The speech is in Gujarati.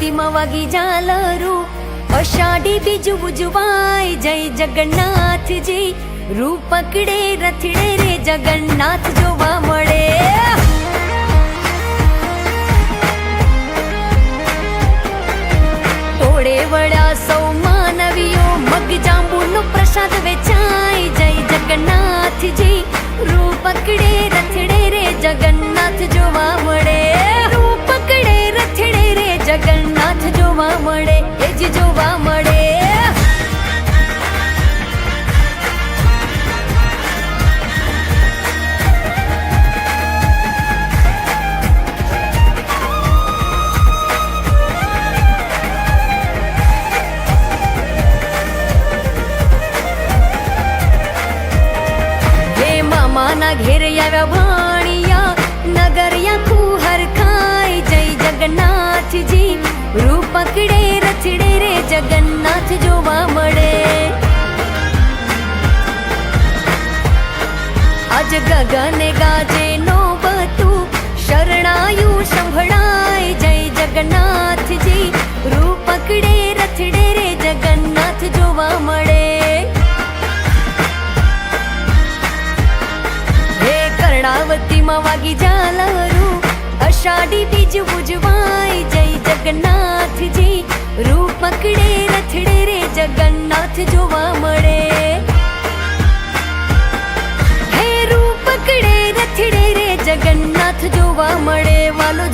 કર્ણાવતીમાં વાગી ઝાલરું અષાઢી બીજું ઉજવાય જય જગન્નાથજી રૂપકડે રથડે રે જગન્નાથ જોવા મળે ટોળે વળ્યા સૌ માનવીઓ મગ જાંબુનો પ્રસાદ વેચાય જય જગન્નાથજી રૂપ પકડે જોવા મળે. ઘેર આવ્યા ભાણિયા જગન્નાથજી રૂપ પકડે, રચડે રે જગન્નાથ જોવા મળે. આજ ગગને ગાજે નો બતું, શરણાયું સંભળાય જય જગન્નાથજી. રૂપ પકડે, રચડે રે જગન્નાથ જોવા મળે. કર્ણાવતીમાં વાગી ઝાલરું અષાઢી બીજ જય જગન્નાથજી, રૂપ રથડે રે જગન્નાથ જોવા મળે. હે રૂપ પકડે, રથડે રે જગન્નાથ જોવા મળે, વાલો